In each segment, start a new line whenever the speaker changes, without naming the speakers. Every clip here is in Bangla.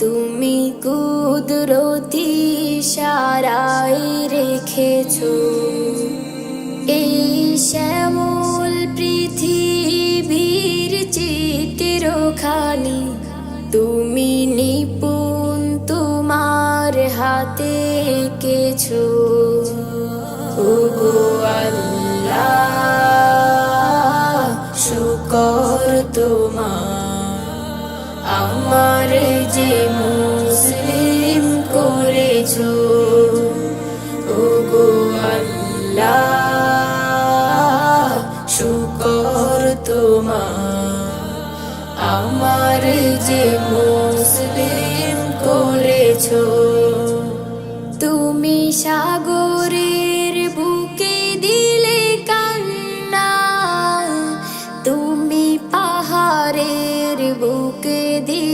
তুমি কুদরতি সারাই রেখেছ। এই শ্যামল পৃথিবীর চিত্র চিত্রখানি, তুমি নিপুণ তোমার হাতে কেছো আল্লাহ, শুকর তোমার, আমার যে মুসলিম করেছ, ওগো আল্লাহ, শুকর তোমার। আমার যে মুসলিম করেছ, তুমি সাগরের বুকে দিলে কান্না, তুমি পাহাড়ের বুকে দিলে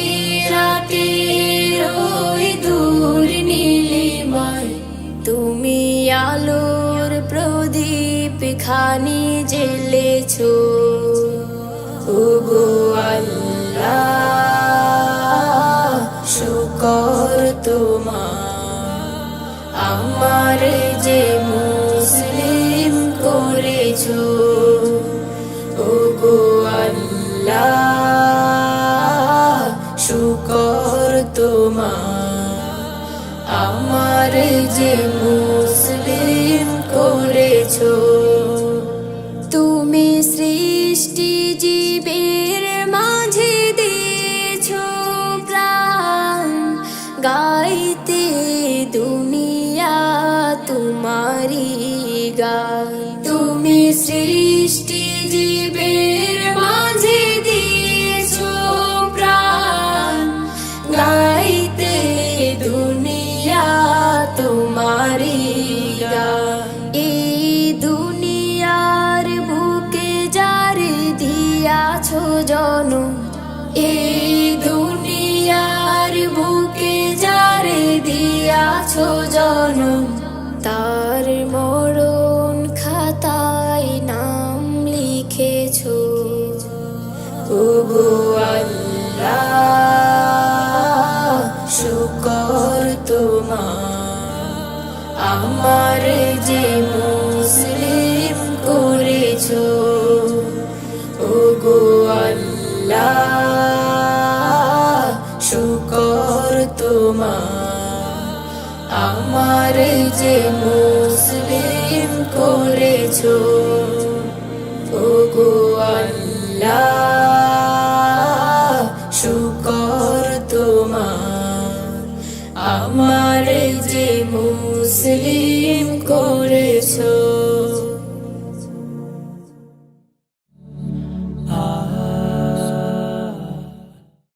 আলোর প্রদীপ খানি জেলেছো ওগো আল্লাহ, শুকর তোমার। আমার যে মুসলিম করেছ, ওগো আল্লাহ, শুকর তোমার। আমার যে মুসলিম করেছ। তুমি সৃষ্টি জীবের মাঝে দিয়েছ প্রাণ। গাইতে দুনিয়া তোমারি গাই তুমি সৃষ্টি জীবের জনম এই দুনিয়ার বুকে যার দিয়াছো জনম তার মরণ খাতায় নাম লিখেছো। ওগো আল্লাহ, শুকর তোমার আমার শুকর তোমার আমার যে মুসলিম করেছ ওগো আল্লাহ শুকর তোমার আমার যে মুসলিম করেছ।